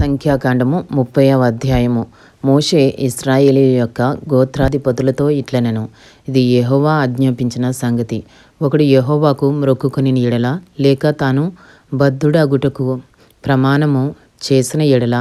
సంఖ్యాకాండము ముప్పైవ అధ్యాయము. మోషే ఇస్రాయేలీ యొక్క గోత్రాధిపతులతో ఇట్లనెను. ఇది యహోవా ఆజ్ఞాపించిన సంగతి. ఒకడు యహోవాకు మ్రొక్కుకుని నీడల లేక తాను బద్ధుడగుటకు ప్రమాణము చేసిన ఎడల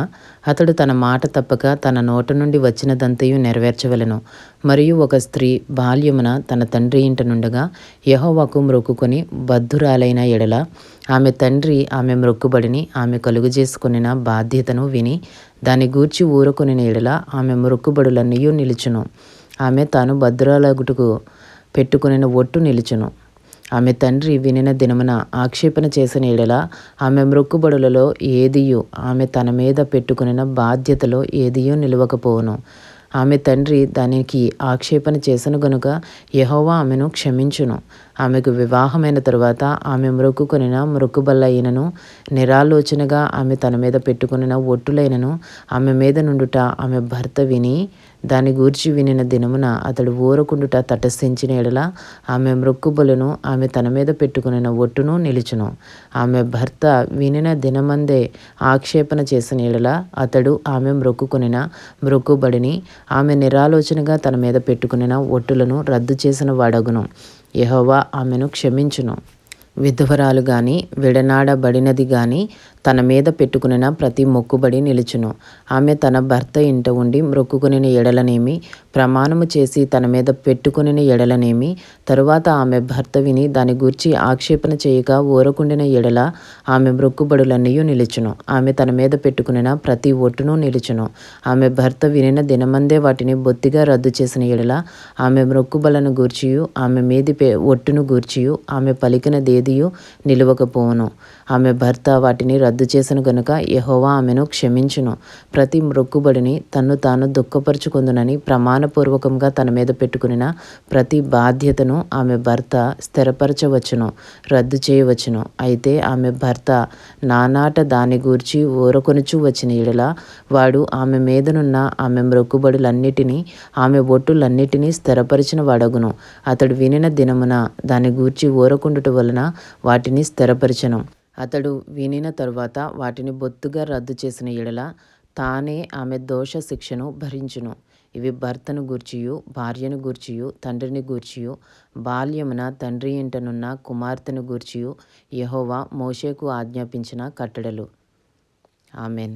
అతడు తన మాట తప్పక తన నోట నుండి వచ్చినదంతయు నెరవేర్చవలెను. మరియు ఒక స్త్రీ బాల్యమున తన తండ్రి ఇంట నుండగా యహోవాకు మ్రొక్కుకొని బద్ధురాలైన ఎడల ఆమె తండ్రి ఆమె మ్రొక్కుబడిని ఆమె కలుగజేసుకొనిన బాధ్యతను విని దాని గూర్చి ఊరుకొనిన ఎడల ఆమె మ్రొక్కుబడులన్నయూ నిలుచును. ఆమె తాను భద్రాలగుటకు పెట్టుకుని ఒట్టు నిలుచును. ఆమె తండ్రి వినిన దినమున ఆక్షేపణ చేసిన ఎడల ఆమె మృక్కుబడులలో ఏదియు ఆమె తన మీద పెట్టుకునిన బాధ్యతలో ఏదియూ నిలవకపోవును. ఆమె తండ్రి దానికి ఆక్షేపణ చేసిన గనుక యహోవా ఆమెను క్షమించును. ఆమెకు వివాహమైన తరువాత ఆమె మ్రొక్కుకొనిన మ్రొక్కుబల్లైనను నిరాలోచనగా ఆమె తన మీద పెట్టుకునిన ఒట్టులైనను ఆమె మీద నుండుట ఆమె భర్త విని దాని గూర్చి వినిన దినమున అతడు ఊరకుండుట తటస్థించిన ఎడల ఆమె మృక్కుబులను ఆమె తన మీద పెట్టుకునిన ఒట్టును నిలుచును. ఆమె భర్త వినిన దినమందే ఆక్షేపణ చేసిన ఎడల అతడు ఆమె మృక్కుకొనిన మ్రొక్కుబడిని ఆమె నిరాలోచనగా తన మీద పెట్టుకునిన ఒట్టులను రద్దు చేసిన వాడగును. యెహోవా ఆమెను క్షమించును. విధవరాలు గాని విడనాడబడినది గాని తన మీద పెట్టుకునిన ప్రతి మొక్కుబడి నిలుచును. ఆమె తన భర్త ఇంట ఉండి మ్రొక్కుకునిన ఎడలనేమి ప్రమాణము చేసి తన మీద పెట్టుకునిన ఎడలనేమి తరువాత ఆమె భర్త విని దాని గూర్చి ఆక్షేపణ చేయక ఊరకుండిన ఎడల ఆమె మొక్కుబడులన్నీ నిలుచును. ఆమె తన మీద పెట్టుకునిన ప్రతి ఒట్టును నిలుచును. ఆమె భర్త వినిన దినమందే వాటిని బొత్తిగా రద్దు చేసిన ఎడల ఆమె మ్రొక్కుబలను గూర్చియు ఆమె మీది పే ఒట్టును గూర్చియు ఆమె పలికిన దేదియు నిలువకపోవును. ఆమె భర్త వాటిని రద్దు చేసిన గనుక యహోవా ఆమెను క్షమించును. ప్రతి మ్రొక్కుబడిని తన్ను తాను దుఃఖపరుచుకుందునని ప్రమాణపూర్వకంగా తన మీద పెట్టుకునిన ప్రతి బాధ్యతను ఆమె భర్త స్థిరపరచవచ్చును రద్దు చేయవచ్చును. అయితే ఆమె భర్త నానాట దాని గూర్చి ఊరకొనుచు వచ్చిన ఎడల వాడు ఆమె మీదనున్న ఆమె మ్రొక్కుబడులన్నిటినీ ఆమె ఒట్టులన్నిటినీ స్థిరపరిచిన వాడగును. అతడు వినిన దినమున దాని గూర్చి ఊరకుండుట వలన వాటిని స్థిరపరచను. అతడు వినిన తరువాత వాటిని బొత్తుగా రద్దు చేసిన ఎడల తానే ఆమె దోష శిక్షను భరించును. ఇవి భర్తను గూర్చియు భార్యను గూర్చియు తండ్రిని గూర్చియు బాల్యమున తండ్రి ఇంటనున్న కుమార్తెను గూర్చియు యెహోవా మోషేకు ఆజ్ఞాపించిన కట్టడలు. ఆమెన్.